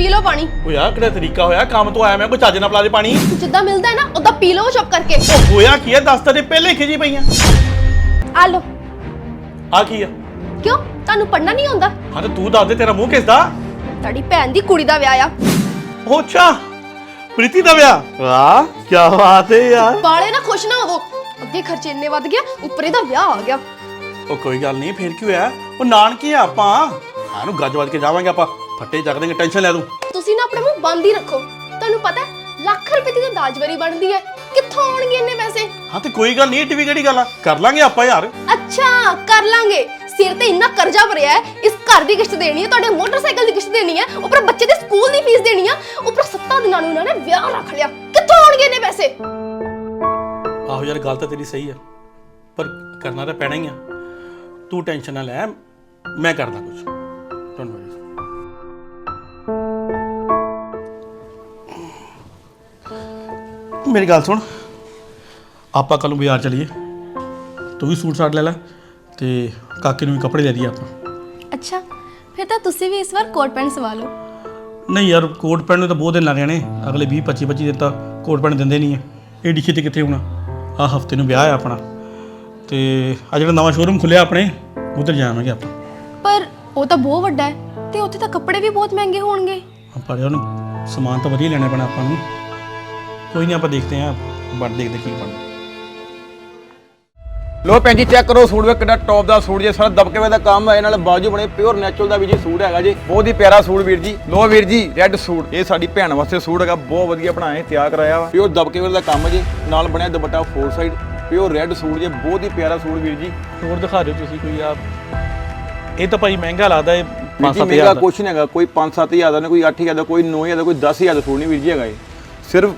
ਪੀ ਲਓ ਪਾਣੀ। ਓ ਯਾਰ ਕਿਹੜਾ ਤਰੀਕਾ ਹੋਇਆ? ਕੰਮ ਤੋਂ ਆਇਆ ਮੈਂ ਕੋਈ ਚੱਜ ਨਾਲ ਪਲਾ ਦੇ ਪਾਣੀ? ਜਿੱਦਾਂ ਮਿਲਦਾ ਹੈ ਨਾ ਉਦਾਂ ਪੀ ਲਓ ਚੁੱਪ ਕਰਕੇ। ਉਹ ਹੋਇਆ ਕੀ ਹੈ ਦੱਸ ਤੇ ਪਹਿਲੇ ਖਿਜੀ ਪਈਆਂ। ਆ ਲਓ। ਆ ਕੀ ਆ? ਕਿਉਂ? ਤੁਹਾਨੂੰ ਪੜਨਾ ਨਹੀਂ ਆਉਂਦਾ? ਹਾਂ ਤੇ ਤੂੰ ਦੱਸ ਦੇ ਤੇਰਾ ਮੂੰਹ ਕਿਸ ਦਾ? ਤੁਹਾਡੀ ਭੈਣ ਦੀ ਕੁੜੀ ਦਾ ਵਿਆਹ ਆ। ਉਹ ਅੱਛਾ ਪ੍ਰੀਤੀ ਦਾ ਵਿਆਹ? ਵਾਹ ਕੀ ਬਾਤ ਹੈ ਯਾਰ। ਬਾਲੇ ਨਾ ਖੁਸ਼ ਨਾ ਹੋਵੋ। ਅੱਗੇ ਖਰਚੇ ਇੰਨੇ ਵੱਧ ਗਿਆ ਉੱਪਰ ਇਹਦਾ ਵਿਆਹ ਆ ਗਿਆ। ਉਹ ਕੋਈ ਗੱਲ ਨਹੀਂ ਫੇਰ ਕੀ ਹੋਇਆ? ਉਹ ਨਾਨਕੀ ਆ ਆਪਾਂ। ਹਾਂ ਨੂੰ ਗੱਜ ਵੱਜ ਕੇ ਜਾਵਾਂਗੇ ਆਪਾਂ। ਫੱਟੇ ਚੱਕ ਦੇਂਗੇ ਟੈਨਸ਼ਨ ਲੈ ਤੂੰ। ਤੁਸੀਂ ਨਾ ਆਪਣਾ ਮੂੰਹ ਬੰਦ ਹੀ ਰੱਖੋ। ਤੁਹਾਨੂੰ ਪਤਾ ਹੈ ਲੱਖ ਰੁਪਏ ਦੀ ਤਾਂ ਦਾਜਵਰੀ ਬਣਦੀ ਹੈ। ਕਿੱਥੋਂ ਆਉਣਗੇ ਇੰਨੇ ਪੈਸੇ? ਹਾਂ ਤੇ ਕੋਈ ਗੱਲ ਨਹੀਂ ਟੀਵੀ ਕਿਹੜੀ ਗੱਲ ਆ? ਕਰ ਲਾਂਗੇ ਆਪਾਂ ਯਾਰ। ਅੱਛਾ ਕਰ ਲਾਂਗੇ। ਸਿਰ ਤੇ ਇੰਨਾ ਕਰਜ਼ਾ ਭਰਿਆ ਹੈ ਇਸ ਘਰ ਦੀ ਕਿਸ਼ਤ ਦੇਣੀ ਹੈ ਤੁਹਾਡੇ ਮੋਟਰਸਾਈਕਲ ਦੀ ਕਿਸ਼ਤ ਦੇਣੀ ਹੈ ਉੱਪਰ ਬੱਚੇ ਦੇ ਸਕੂਲ ਦੀ ਫੀਸ ਦੇਣੀ ਹੈ ਉੱਪਰ ਸੱਤਾਂ ਦਿਨਾਂ ਨੂੰ ਉਹਨਾਂ ਨੇ ਵਿਆਹ ਰੱਖ ਲਿਆ। ਕਿੱਥੋਂ ਆਉਣਗੇ ਇੰਨੇ ਪੈਸੇ? ਆਹੋ ਯਾਰ ਗੱਲ ਤਾਂ ਤੇਰੀ ਸਹੀ ਆ ਪਰ ਕਰਨਾ ਤਾਂ ਪੈਣਾ ਹੀ ਆ। ਤੂੰ ਟੈਨਸ਼ਨ ਨਾ ਲੈ ਮੈਂ ਕਰਦਾ ਕੁਝ ਡੋਂਟ ਵਰੀ ਮੇਰੀ ਗੱਲ ਸੁਣ। ਆਪਾਂ ਕੱਲ ਨੂੰ ਬਾਜ਼ਾਰ ਚਲੀਏ। ਤੂੰ ਵੀ ਸੂਟ ਸਾਟ ਲੈ ਲੈ ਤੇ ਕਾਕੇ ਨੂੰ ਵੀ ਕੱਪੜੇ ਲੈ ਦਈਏ ਆਪਾਂ। ਅੱਛਾ ਫਿਰ ਤਾਂ ਤੁਸੀਂ ਵੀ ਇਸ ਵਾਰ ਕੋਟ ਪੈਂਟ ਸਵਾ ਲਓ। ਨਹੀਂ ਯਾਰ ਕੋਟ ਪੈਣ ਨੂੰ ਤਾਂ ਬਹੁਤ ਦਿਨ ਲੱਗ ਜਾਣੇ। ਅਗਲੇ 20 25 25 ਦਿਨ ਤਾਂ ਕੋਟ ਪੈਣ ਦਿੰਦੇ ਨਹੀਂ ਐ ਏਡੀ ਛੇਤੀ ਕਿੱਥੇ ਹੋਣਾ? ਆ ਹਫ਼ਤੇ ਨੂੰ ਵਿਆਹ ਆ ਆਪਣਾ। ਤੇ ਆ ਜਿਹੜਾ ਨਵਾਂ ਸ਼ੋਰੂਮ ਖੁੱਲਿਆ ਆਪਣੇ ਉਧਰ ਜਾਵਾਂਗੇ ਆਪਾਂ। ਪਰ ਉਹ ਤਾਂ ਬਹੁਤ ਵੱਡਾ ਹੈ ਤੇ ਉੱਥੇ ਤਾਂ ਕੱਪੜੇ ਵੀ ਬਹੁਤ ਮਹਿੰਗੇ ਹੋਣਗੇ। ਆਪਾਂ ਯਾਰ ਸਮਾਨ ਤਾਂ ਵਧੀਆ ਲੈਣਾ ਪੈਣਾ ਆਪਾਂ ਨੂੰ। ਕੋਈ ਨਹੀਂ ਆਪਾਂ ਦੇਖਦੇ ਆਂ ਬਣ ਦੇਖਦੇ ਕੀ ਬਣਦਾ। ਲੋ ਭੈਣ ਜੀ ਚੈੱਕ ਕਰੋ ਸੂਟ ਵੇ ਕਿੰਨਾ ਟੌਪ ਦਾ ਸੂਟ ਜੇ ਸਾਰਾ ਦਬਕੇ ਵੇ ਦਾ ਕੰਮ ਹੈ ਨਾਲ ਬਾਜੂ ਬਣੇ ਪਿਓਰ ਨੈਚੁਰਲ ਦਾ ਵੀ ਜੀ ਸੂਟ ਹੈਗਾ ਜੀ। ਬਹੁਤ ਹੀ ਪਿਆਰਾ ਸੂਟ ਵੀਰ ਜੀ। ਲੋ ਵੀਰ ਜੀ ਰੈੱਡ ਸੂਟ। ਇਹ ਸਾਡੀ ਭੈਣ ਵਾਸਤੇ ਸੂਟ ਹੈਗਾ ਬਹੁਤ ਵਧੀਆ ਬਣਾਏ ਤਿਆਰ ਕਰਾਇਆ ਵਾ। ਪਿਓਰ ਦਬਕੇ ਵੇ ਦਾ ਕੰਮ ਜੀ ਨਾਲ ਬਣਿਆ ਦੁਪੱਟਾ four side pure red suit ਜੇ ਬਹੁਤ ਹੀ ਪਿਆਰਾ ਸੂਟ ਵੀਰ ਜੀ। ਹੋਰ ਦਿਖਾ ਦਿਓ ਤੁਸੀਂ ਕੋਈ ਆ ਇਹ ਤਾਂ ਭਾਈ ਮਹਿੰਗਾ ਲੱਗਦਾ ਇਹ ਵੀਰ ਜੀ 5-7 ਮਹਿੰਗਾ ਹਜ਼ਾਰ ਦਾ। ਕੁਛ ਨਹੀਂ ਹੈਗਾ ਕੋਈ 5-7000 ਦਾ ਨਹੀਂ ਕੋਈ 8000 ਦਾ ਕੋਈ 9000 ਦਾ ਕੋਈ 10000 ਦਾ ਸੂਟ ਨਹੀਂ ਵੀਰ ਜੀ ਹੈਗਾ ਇਹ। ਸਿਰਫ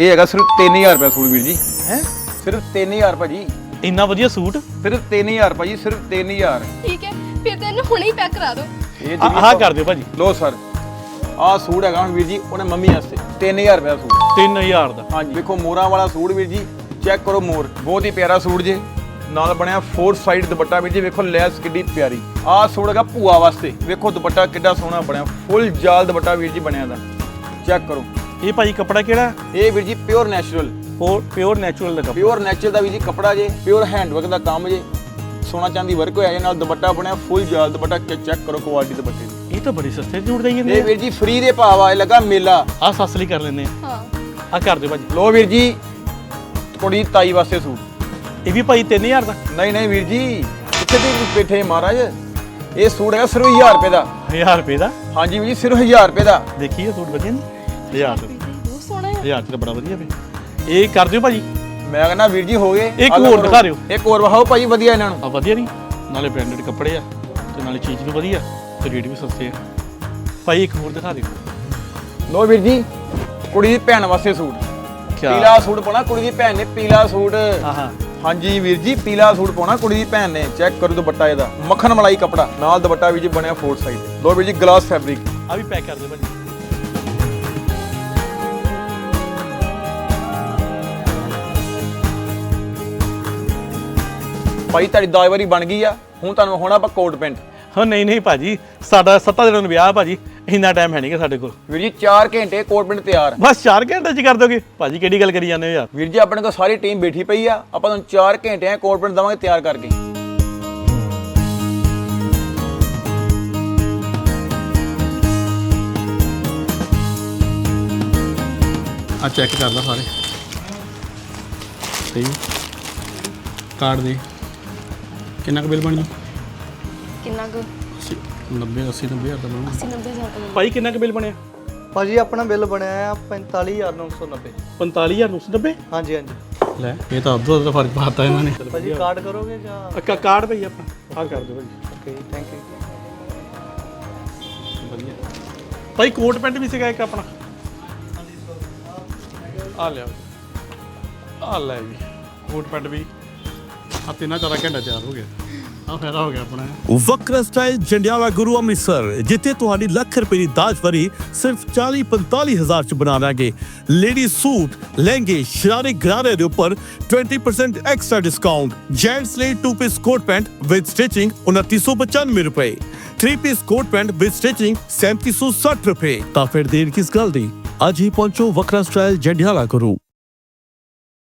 ਇਹ ਹੈਗਾ ਸਿਰਫ 3000 ਰੁਪਏ ਸੂਟ ਵੀਰ ਜੀ। ਹੈ? ਸਿਰਫ 3000 ਭਾਜੀ ਇੰਨਾ ਵਧੀਆ ਸੂਟ? ਸਿਰਫ 3000 ਭਾਜੀ ਸਿਰਫ 3000 ਠੀਕ ਹੈ ਫਿਰ ਤਾਂ ਇਹਨੂੰ ਹੁਣੇ ਹੀ ਪੈਕ ਕਰਾ ਦਿਓ। ਇਹ ਆਹ ਕਰ ਦਿਓ ਭਾਜੀ। ਲੋ ਸਰ ਆਹ ਸੂਟ ਹੈਗਾ ਹੁਣ ਵੀਰ ਜੀ ਉਹਨੇ ਮੰਮੀ ਵਾਸਤੇ 3000 ਰੁਪਏ ਦਾ ਸੂਟ। 3000 ਦਾ। ਹਾਂਜੀ ਵੇਖੋ ਮੋਰਾਂ ਵਾਲਾ ਸੂਟ ਵੀਰ ਜੀ ਚੈੱਕ ਕਰੋ ਮੋਰ ਬਹੁਤ ਹੀ ਪਿਆਰਾ ਸੂਟ ਜੇ। ਨਾਲ ਬਣਿਆ ਫੋਰ ਸਾਈਡ ਦੁਪੱਟਾ ਵੀਰ ਜੀ ਵੇਖੋ ਲੈਸ ਕਿੱਡੀ ਪਿਆਰੀ। ਆਹ ਸੂਟ ਹੈਗਾ ਭੂਆ ਵਾਸਤੇ ਵੇਖੋ ਦੁਪੱਟਾ ਕਿੱਡਾ ਸੋਹਣਾ ਬਣਿਆ ਫੁੱਲ ਜਾਲ ਦੁਪੱਟਾ ਵੀਰ ਜੀ ਬਣਿਆ ਦਾ। ਚੈੱਕ ਕਰੋ। ਇਹ ਭਾਈ ਕਪੜਾ ਕਿਹੜਾ? ਇਹ ਵੀਰ ਜੀ ਪਿਓਰ ਨੈਚੁਰਲ ਹੋਰ ਪਿਓਰ ਨੈਚੁਰਲ ਦਾ ਕਪੜਾ। ਪਿਓਰ ਨੈਚੁਰਲ ਦਾ ਵੀਰ ਜੀ ਕਪੜਾ ਜੇ ਪਿਓਰ ਹੈਂਡਵਰਕ ਦਾ ਕੰਮ ਜੇ। ਸੋਨਾ ਚਾਂਦੀ ਵਰਕ ਹੋਇਆ ਜੇ ਨਾਲ ਦੁਪੱਟਾ ਬਣਿਆ ਫੁੱਲ ਜਾਲ ਦੁਪੱਟਾ ਚੈੱਕ ਕਰੋ ਕੁਆਲਿਟੀ ਦੁਪੱਟੇ ਦੀ। ਇਹ ਤਾਂ ਬੜੀ ਸਸਤੇ ਜੁੜ ਦਈ ਜਾਂਦੇ ਇਹ ਵੀਰ ਜੀ ਫ੍ਰੀ ਦੇ ਭਾਅ ਆ ਲੱਗਾ ਮੇਲਾ। ਆ ਸਸਲੀ ਕਰ ਲੈਂਦੇ ਹਾਂ। ਆ ਕਰ ਦਿਓ ਭਾਜੀ। ਲੋ ਵੀਰ ਜੀ ਕੁੜੀ ਤਾਈ ਵਾਸਤੇ ਸੂਟ। ਇਹ ਵੀ ਭਾਈ 3000 ਦਾ? ਨਹੀਂ ਨਹੀਂ ਵੀਰ ਜੀ ਕਿੱਥੇ ਦੀ ਪੇਠੇ ਮਹਾਰਾਜ। ਇਹ ਸੂਟ ਹੈਗਾ ਸਿਰਫ 1000 ਰੁਪਏ ਦਾ। 1000 ਰੁਪਏ ਦਾ? ਹਾਂਜੀ ਵੀਰ ਜੀ ਸਿਰਫ 1000 ਰੁਪਏ ਦਾ। ਦੇਖੀਏ ਸੂਟ ਵਧੀਆ ਨੇ। 1000 ਰੁਪਏ। 1000 ਚ ਬੜਾ ਵਧੀਆ ਵੇ। ਇਹ ਕਰ ਦਿਓ ਭਾਜੀ। ਮੈਂ ਕਹਿੰਦਾ ਵੀਰ ਜੀ ਹੋ ਗਏ। ਇੱਕ ਹੋਰ ਦਿਖਾ ਦਿਓ। ਇੱਕ ਹੋਰ ਵਹਾਓ ਭਾਜੀ ਵਧੀਆ ਇਹਨਾਂ ਨੂੰ। ਆ ਵਧੀਆ ਨਹੀਂ। ਨਾਲੇ ਬ੍ਰਾਂਡਡ ਕੱਪੜੇ ਆ ਤੇ ਨਾਲੇ ਚੀਜ਼ ਵੀ ਵਧੀਆ ਤੇ ਰੇਟ ਵੀ ਸਸਤੇ ਆ। ਭਾਈ ਇੱਕ ਹੋਰ ਦਿਖਾ ਦਿਓ। ਲੋ ਵੀਰ ਜੀ ਕੁੜੀ ਦੀ ਭੈਣ ਵਾਸਤੇ ਸੂਟ। ਪੀਲਾ ਸੂਟ ਪਾਉਣਾ ਕੁੜੀ ਦੀ ਭੈਣ ਨੇ ਪੀਲਾ ਸੂਟ। ਹਾਂ ਹਾਂਜੀ ਵੀਰ ਜੀ ਪੀਲਾ ਸੂਟ ਪਾਉਣਾ ਕੁੜੀ ਦੀ ਭੈਣ ਨੇ। ਚੈੱਕ ਕਰੋ ਦੁਪੱਟਾ ਇਹਦਾ। ਮੱਖਣ ਮਲਾਈ ਕਪੜਾ। ਨਾਲ ਦੁਪੱਟਾ ਵੀਰ ਜੀ ਬਣਿਆ ਫੋਰ ਸਾਈਡ ਲੋ ਵੀਰ ਜੀ ਗਲਾਸ ਫੈਬਰਿਕ ਆ ਵੀ ਪੈਕ ਕਰ ਦਿਓ ਭਾਜੀ। ਭਾਈ ਤੁਹਾਡੀ ਦਾਅ ਵਾਰੀ ਬਣ ਗਈ ਆ। ਹੁਣ ਤੁਹਾਨੂੰ ਹੋਣਾ ਆਪਾਂ ਕੋਟ ਪੈਂਟ। ਹਾਂ ਨਹੀਂ ਨਹੀਂ ਭਾਜੀ ਸਾਡਾ 7 ਦਿਨਾਂ ਨੂੰ ਵਿਆਹ ਭਾਜੀ ਇੰਨਾ ਟਾਈਮ ਹੈ ਨਹੀਂਗਾ ਸਾਡੇ ਕੋਲ। ਵੀਰ ਜੀ 4 ਘੰਟੇ ਕੋਟ ਪੈਂਟ ਤਿਆਰ। ਬਸ 4 ਘੰਟੇ ਚ ਕਰ ਦੋਗੇ? ਭਾਜੀ ਕਿਹੜੀ ਗੱਲ ਕਰੀ ਜਾਂਦੇ ਹੋ ਯਾਰ? ਵੀਰ ਜੀ ਆਪਣੇ ਕੋਲ ਸਾਰੀ ਟੀਮ ਬੈਠੀ ਪਈ ਆ। ਆਪਾਂ ਤੁਹਾਨੂੰ 4 ਘੰਟੇ ਆ ਕੋਟ ਪੈਂਟ ਦਵਾਂਗੇ ਤਿਆਰ ਕਰਕੇ। ਆ ਚੈੱਕ ਕਰ ਲਾ ਸਾਰੇ। ਸਹੀ। ਕਾਰਡ ਦੇ। ਕਿੰਨਾ ਕੁ ਬਿੱਲ ਬਣ ਜੂ ਕਿੰਨਾ ਕੁ? 90 80 90 ਹਜ਼ਾਰ ਦਾ ਬਣੂ 80 90000 ਦਾ ਭਾਈ ਕਿੰਨਾ ਕੁ ਬਿੱਲ ਬਣਿਆ? ਭਾਜੀ ਆਪਣਾ ਬਿੱਲ ਬਣਿਆ ਆ 45990 45990 ਹਾਂਜੀ ਹਾਂਜੀ। ਲੈ ਇਹ ਤਾਂ ਅੱਧੋ ਅੱਧ ਫ਼ਰਕ ਪਾਤਾ ਇਹਨਾਂ ਨੇ। ਭਾਜੀ ਕਾਰਡ ਕਰੋਗੇ ਜਾਂ? ਅੱਕਾ ਕਾਰਡ ਭਈ ਆਪਣਾ। ਆ ਕਰ ਦਿਓ ਭਾਈ। ਓਕੇ ਥੈਂਕ ਯੂ ਵਧੀਆ। ਭਾਈ ਕੋਟ ਪੈਂਟ ਵੀ ਸੀਗਾ ਇੱਕ ਆਪਣਾ। ਆ ਲਿਆ। ਆ ਲੈ ਵੀ ਕੋਟ ਪੈਂਟ ਵੀ। ਆ ਤਿੰਨਾਂ ਚਾਰਾਂ ਘੰਟਾ ਤਿਆਰ ਹੋ ਗਿਆ। ਆ ਫਾਇਦਾ ਹੋ ਗਿਆ ਆਪਣਾ। ਵਕਰਾ ਸਟਾਈਲ ਜੰਡਿਆਲਾ ਗੁਰੂ ਅੰਮ੍ਰਿਤਸਰ, ਜਿੱਥੇ ਤੁਹਾਡੀ ਲੱਖ ਰੁਪਏ ਦੀ ਦਾਜ ਵਰੀ ਸਿਰਫ 40 45 ਹਜ਼ਾਰ ਚ ਬਣਾ ਲੇਡੀ ਸੂਟ, ਲਹਿੰਗੇ, ਸ਼ਰਾਰੇ ਗਰਾਰੇ ਦੇ ਉੱਪਰ 20% ਐਕਸਟਰਾ ਡਿਸਕਾਊਂਟ ਜੈਂਟਸ ਲਈ 2 piece coat pant with stitching 2995 ਰੁਪਏ। 3 piece coat pant with stitching 3760 ਰੁਪਏ। ਤਾਂ ਫਿਰ ਦੇਰ ਕਿਸ ਗੱਲ ਦੀ? ਅੱਜ ਹੀ ਪਹੁੰਚੋ ਵਕਰਾ ਸਟਾਈਲ ਜੰਡਿਆਲਾ ਗੁਰੂ।